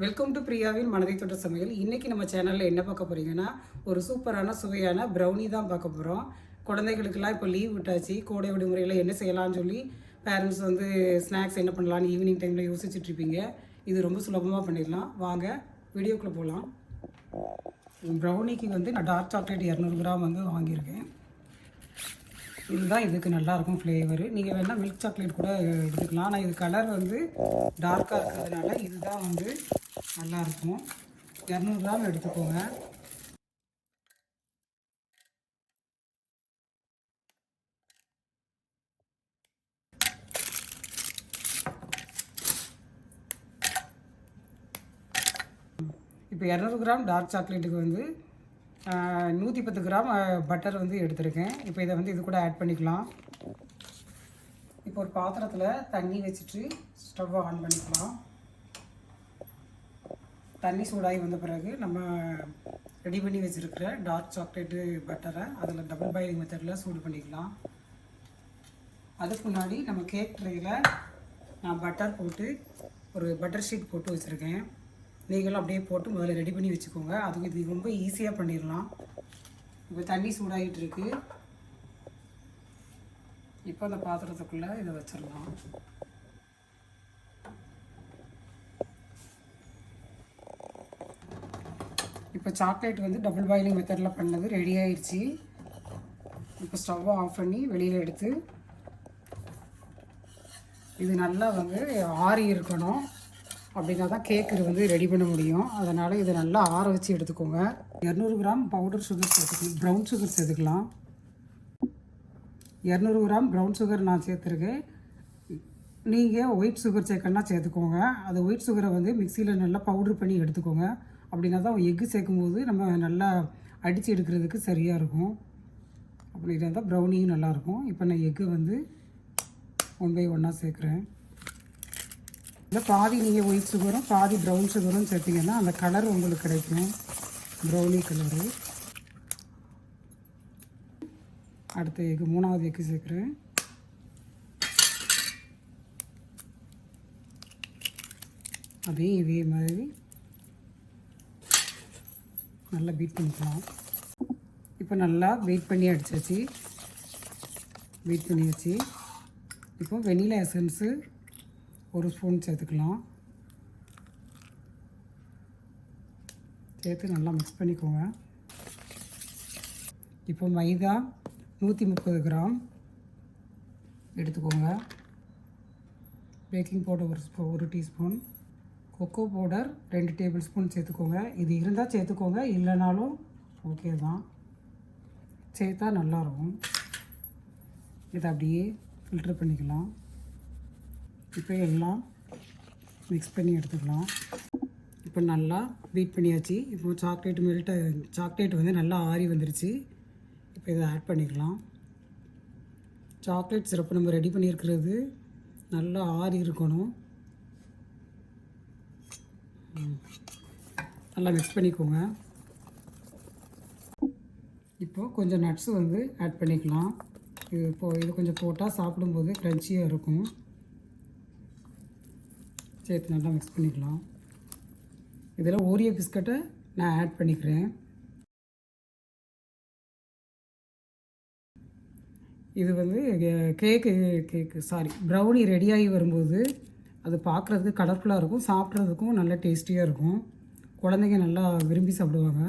Welcome to பிரியாவின் மனதை தொட்ட சமையல் இன்றைக்கி நம்ம சேனலில் என்ன பார்க்க போகிறீங்கன்னா ஒரு சூப்பரான சுவையான ப்ரௌனி தான் பார்க்க போகிறோம் குழந்தைகளுக்கெல்லாம் இப்போ லீவ் விட்டாச்சு. கோடை விடுமுறையில் என்ன செய்யலாம்னு சொல்லி பேரண்ட்ஸ் வந்து ஸ்நாக்ஸ் என்ன பண்ணலான்னு ஈவினிங் டைமில் யோசிச்சுட்ருப்பீங்க இது ரொம்ப சுலபமாக பண்ணிடலாம். வாங்க வீடியோக்குள்ளே போகலாம் ப்ரௌனிக்கு வந்து நான் டார்க் சாக்லேட் இரநூறு கிராம் வந்து வாங்கியிருக்கேன். இதுதான் இதுக்கு நல்லாயிருக்கும் ஃப்ளேவரு நீங்கள் வேணால் மில்க் சாக்லேட் கூட எடுத்துக்கலாம். ஆனால் இது கலர் வந்து டார்க்காக இருக்கிறதுனால இதுதான் வந்து நல்லாயிருக்கும். இரநூறு கிராம் எடுத்துக்கோங்க. இப்போ இரநூறு கிராம் டார்க் சாக்லேட்டுக்கு வந்து நூற்றி பத்து கிராம் பட்டர் வந்து எடுத்திருக்கேன். இப்போ இதை வந்து இது கூட ஆட் பண்ணிக்கலாம். இப்போ ஒரு பாத்திரத்தில் தண்ணி வச்சுட்டு ஸ்டவ்வை ஆன் பண்ணிக்கலாம். தண்ணி சூடாகி வந்த பிறகு நம்ம ரெடி பண்ணி வச்சுருக்கிற டார்க் சாக்லேட்டு பட்டரை அதில் டபுள் பாயிலிங் மெத்தடில் சூடு பண்ணிக்கலாம். அதுக்கு முன்னாடி நம்ம கேக் ட்ரேயில் நான் பட்டர் போட்டு ஒரு பட்டர் ஷீட் போட்டு வச்சுருக்கேன். நீங்களும் அப்படியே போட்டு முதல்ல ரெடி பண்ணி வச்சுக்கோங்க. அதுக்கு இது ரொம்ப ஈஸியாக பண்ணிடலாம். இப்போ தண்ணி சூடாகிட்டு இருக்குது இப்போ அந்த பாத்திரத்துக்குள்ளே இதை வச்சிடலாம். இப்போ சாக்லேட் வந்து டபுள் பாயிலிங் மெத்தடில் பண்ணது ரெடி ஆயிடுச்சு இப்போ ஸ்டவ்வை ஆஃப் பண்ணி வெளியில் எடுத்து இது நல்லா வந்து ஆறி இருக்கணும். அப்படின்னா தான் கேக்கு வந்து ரெடி பண்ண முடியும். அதனால் இதை நல்லா ஆற வச்சு எடுத்துக்கோங்க. இரநூறு கிராம் பவுடர் சுகர் சேர்த்துக்கலாம். ப்ரௌன் சுகர் சேர்த்துக்கலாம். இரநூறு கிராம் ப்ரௌன் சுகர் நான் சேர்த்துருக்கேன். நீங்கள் ஒயிட் சுகர் சேர்க்கணும்னா சேர்த்துக்கோங்க. அது ஒயிட் சுகரை வந்து மிக்சியில் நல்லா பவுட்ரு பண்ணி எடுத்துக்கோங்க. அப்படின்னா தான் எக்கு சேர்க்கும்போது நம்ம நல்லா அடித்து எடுக்கிறதுக்கு சரியாக இருக்கும். அப்படி இருந்தால் ப்ரௌனியும் நல்லாயிருக்கும் இப்போ நான் எக்கு வந்து ஒன் பை ஒன்னாக சேர்க்குறேன். இல்லை பாதி நீங்கள் ஒயிட் சுகரும் பாதி ப்ரௌன் சுகரும் சேர்த்திங்கன்னா அந்த கலர் உங்களுக்கு கிடைக்கும். ப்ரௌனி கலரு அடுத்த எக்கு மூணாவது எக்கு சேர்க்குறேன். அதே இதே மாதிரி நல்லா பீட் பண்ணிக்கலாம். இப்போ நல்லா வெயிட் பண்ணி அடிச்சாச்சு. வெயிட் பண்ணியாச்சு. இப்போ வெனிலா எசன்ஸு ஒரு ஸ்பூன் சேர்த்துக்கலாம். சேர்த்து நல்லா மிக்ஸ் பண்ணிக்கோங்க. இப்போ மைதா நூற்றி முப்பது கிராம் எடுத்துக்கோங்க. பேக்கிங் பவுடர் ஒரு ஸ்பூ ஒரு டீஸ்பூன் கொக்கோ பவுடர் ரெண்டு டேபிள் ஸ்பூன் சேர்த்துக்கோங்க. இது இருந்தால் சேர்த்துக்கோங்க. இல்லைனாலும் ஓகே தான். சேர்த்தா நல்லாயிருக்கும். இதை அப்படியே ஃபில்ட்ரு பண்ணிக்கலாம். இப்போ எல்லாம் மிக்ஸ் பண்ணி எடுத்துக்கலாம். இப்போ நல்லா பீட் பண்ணியாச்சு. இப்போ சாக்லேட் மெல்ட் சாக்லேட் வந்து நல்லா ஆறி வந்துருச்சு. இப்போ இதை ஆட் பண்ணிக்கலாம். சாக்லேட் சிரப்பு நம்ம ரெடி பண்ணியிருக்கிறது. நல்லா ஆறி இருக்கணும். நல்லா மிக்ஸ் பண்ணிக்கோங்க. இப்போது கொஞ்சம் நட்ஸ் வந்து ஆட் பண்ணிக்கலாம். இது இப்போ இது கொஞ்சம் போட்டால் சாப்பிடும்போது க்ரன்ச்சியாக இருக்கும். சேர்த்து நல்லா மிக்ஸ் பண்ணிக்கலாம். இதில் ஓரியோ பிஸ்கட்டை நான் ஆட் பண்ணிக்கிறேன். இது வந்து கேக்கு கேக்கு சாரி ப்ரௌனி ரெடியாகி வரும்போது அது பார்க்குறதுக்கு கலர்ஃபுல்லாக இருக்கும் சாப்பிட்றதுக்கும் நல்ல டேஸ்டியாக இருக்கும். குழந்தைங்க நல்லா விரும்பி சாப்பிடுவாங்க.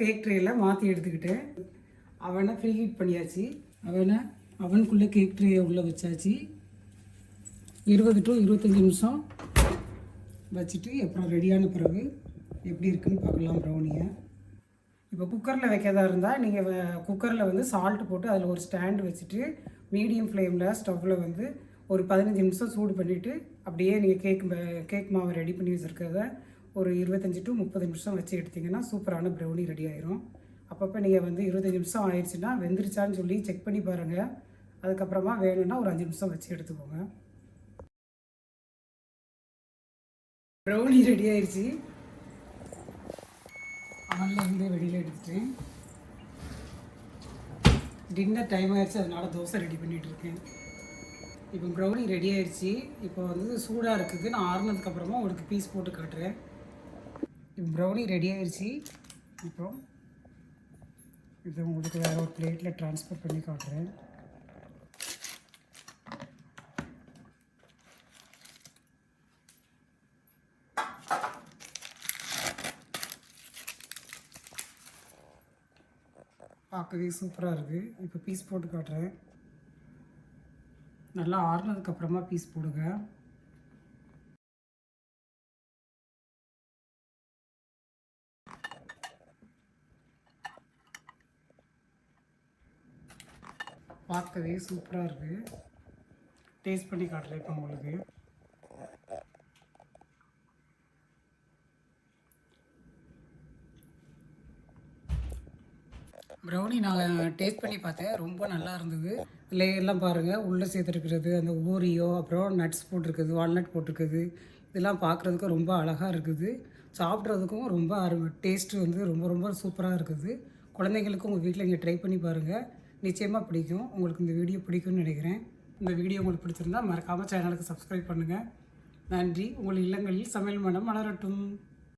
கேக் ட்ரேயில் மாற்றி எடுத்துக்கிட்டு அவனை ஃப்ரீ ஹீட் பண்ணியாச்சு. அவனை அவனுக்குள்ளே கேக் ட்ரேயை உள்ளே வச்சாச்சு. இருபது டு இருபத்தஞ்சி நிமிஷம் வச்சுட்டு அப்புறம் ரெடியான பிறகு எப்படி இருக்குன்னு பார்க்கலாம் ப்ரௌனியை. இப்போ குக்கரில் வைக்கிறதா இருந்தால் நீங்கள் குக்கரில் வந்து சால்ட் போட்டு அதில் ஒரு ஸ்டாண்டு வச்சுட்டு மீடியம் ஃப்ளேமில் ஸ்டவ்வில் வந்து ஒரு பதினஞ்சு நிமிஷம் சூடு பண்ணிவிட்டு அப்படியே நீங்கள் கேக் கேக் மாவு ரெடி பண்ணி வச்சுருக்கிறத ஒரு இருபத்தஞ்சி டு முப்பது நிமிஷம் வச்சு எடுத்திங்கன்னா சூப்பரான ப்ரௌனி ரெடி ஆயிரும். அப்பப்போ நீங்கள் வந்து இருபத்தஞ்சி நிமிஷம் ஆயிடுச்சுன்னா வெந்துருச்சான்னு சொல்லி செக் பண்ணி பாருங்கள் அதுக்கப்புறமா வேணும்னா ஒரு அஞ்சு நிமிஷம் வச்சு எடுத்துக்கோங்க. ப்ரௌனி ரெடி ஆயிடுச்சு அவன்ல இருந்து வெளியில் எடுத்துட்டேன் டின்னர் டைம் ஆயிடுச்சு அதனால தோசை ரெடி பண்ணிகிட்டு இருக்கேன். இப்போ ப்ரௌனி ரெடி ஆயிடுச்சு. இப்போ வந்து சூடாக இருக்குது. நான் ஆறுனதுக்கப்புறமா உங்களுக்கு பீஸ் போட்டு காட்டுறேன். இப்போ ப்ரௌனி ரெடி ஆயிடுச்சு. இப்போ இது உங்களுக்கு வேறு ஒரு பிளேட்டில் ட்ரான்ஸ்ஃபர் பண்ணி காட்டுறேன். பார்க்கவே சூப்பராக இருக்குது இப்போ பீஸ் போட்டு காட்டுறேன். நல்லா ஆறுனதுக்கப்புறமா பீஸ் போடுங்க. பார்க்கவே சூப்பராக இருக்குது டேஸ்ட் பண்ணி காட்டுறேன் இப்போ உங்களுக்கு. ப்ரௌனி நான் டேஸ்ட் பண்ணி பார்த்தேன். ரொம்ப நல்லா இருந்தது. லேயர்லாம் பாருங்கள் உள்ளே சேர்த்துருக்கிறது அந்த ஓரியோ அப்புறம் நட்ஸ் போட்டிருக்குது வால்நட் போட்டிருக்குது. இதெல்லாம் பார்க்குறதுக்கு ரொம்ப அழகாக இருக்குது. சாப்பிட்றதுக்கும் ரொம்ப அருமை. டேஸ்ட்டு வந்து ரொம்ப ரொம்ப சூப்பராக இருக்குது. குழந்தைங்களுக்கும் உங்கள் வீட்டில் இங்கே ட்ரை பண்ணி பாருங்கள் நிச்சயமாக பிடிக்கும். உங்களுக்கு இந்த வீடியோ பிடிக்கும்னு நினைக்கிறேன். இந்த வீடியோ உங்களுக்கு பிடிச்சிருந்தா மறக்காமல் சேனலுக்கு சப்ஸ்கிரைப் பண்ணுங்கள் நன்றி. உங்கள் இல்லங்களில் சமையல் மனம் மலரட்டும்.